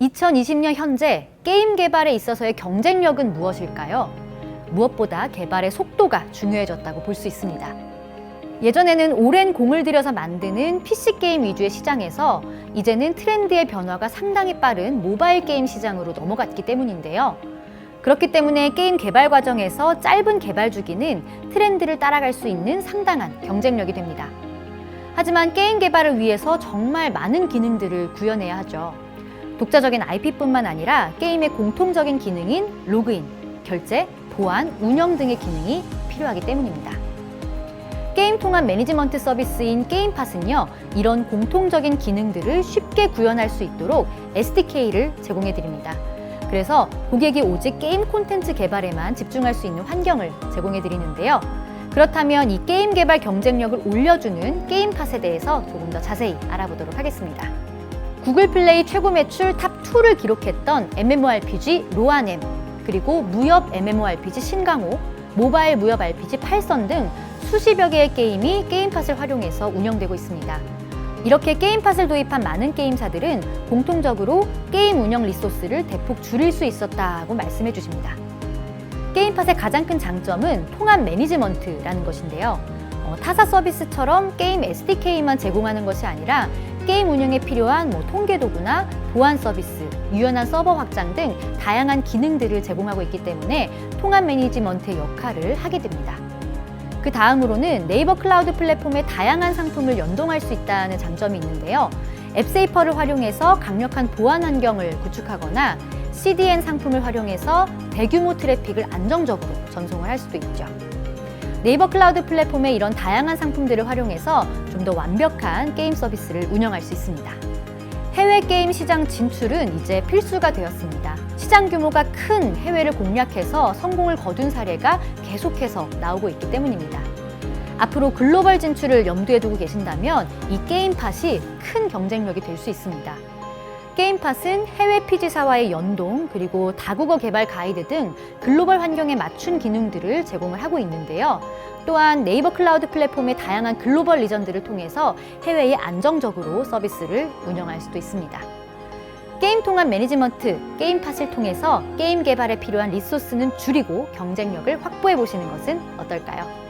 2020년 현재 게임 개발에 있어서의 경쟁력은 무엇일까요? 무엇보다 개발의 속도가 중요해졌다고 볼 수 있습니다. 예전에는 오랜 공을 들여서 만드는 PC 게임 위주의 시장에서 이제는 트렌드의 변화가 상당히 빠른 모바일 게임 시장으로 넘어갔기 때문인데요. 그렇기 때문에 게임 개발 과정에서 짧은 개발 주기는 트렌드를 따라갈 수 있는 상당한 경쟁력이 됩니다. 하지만 게임 개발을 위해서 정말 많은 기능들을 구현해야 하죠. 독자적인 IP뿐만 아니라 게임의 공통적인 기능인 로그인, 결제, 보안, 운영 등의 기능이 필요하기 때문입니다. 게임 통합 매니지먼트 서비스인 게임팟은요, 이런 공통적인 기능들을 쉽게 구현할 수 있도록 SDK를 제공해 드립니다. 그래서 고객이 오직 게임 콘텐츠 개발에만 집중할 수 있는 환경을 제공해 드리는데요. 그렇다면 이 게임 개발 경쟁력을 올려주는 게임팟에 대해서 조금 더 자세히 알아보도록 하겠습니다. 구글 플레이 최고 매출 탑2를 기록했던 MMORPG 로아넴, 그리고 무협 MMORPG 신강호, 모바일 무협 RPG 팔선 등 수십여 개의 게임이 게임팟을 활용해서 운영되고 있습니다. 이렇게 게임팟을 도입한 많은 게임사들은 공통적으로 게임 운영 리소스를 대폭 줄일 수 있었다고 말씀해 주십니다. 게임팟의 가장 큰 장점은 통합 매니지먼트라는 것인데요. 어, 타사 서비스처럼 게임 SDK만 제공하는 것이 아니라 게임 운영에 필요한 뭐 통계 도구나 보안 서비스, 유연한 서버 확장 등 다양한 기능들을 제공하고 있기 때문에 통합 매니지먼트의 역할을 하게 됩니다. 그 다음으로는 네이버 클라우드 플랫폼의 다양한 상품을 연동할 수 있다는 장점이 있는데요. 앱세이퍼를 활용해서 강력한 보안 환경을 구축하거나 CDN 상품을 활용해서 대규모 트래픽을 안정적으로 전송을 할 수도 있죠. 네이버 클라우드 플랫폼의 이런 다양한 상품들을 활용해서 좀 더 완벽한 게임 서비스를 운영할 수 있습니다. 해외 게임 시장 진출은 이제 필수가 되었습니다. 시장 규모가 큰 해외를 공략해서 성공을 거둔 사례가 계속해서 나오고 있기 때문입니다. 앞으로 글로벌 진출을 염두에 두고 계신다면 이 게임팟이 큰 경쟁력이 될 수 있습니다. 게임팟은 해외 PG사와의 연동, 그리고 다국어 개발 가이드 등 글로벌 환경에 맞춘 기능들을 제공을 하고 있는데요. 또한 네이버 클라우드 플랫폼의 다양한 글로벌 리전들을 통해서 해외에 안정적으로 서비스를 운영할 수도 있습니다. 게임 통합 매니지먼트, 게임팟을 통해서 게임 개발에 필요한 리소스는 줄이고 경쟁력을 확보해 보시는 것은 어떨까요?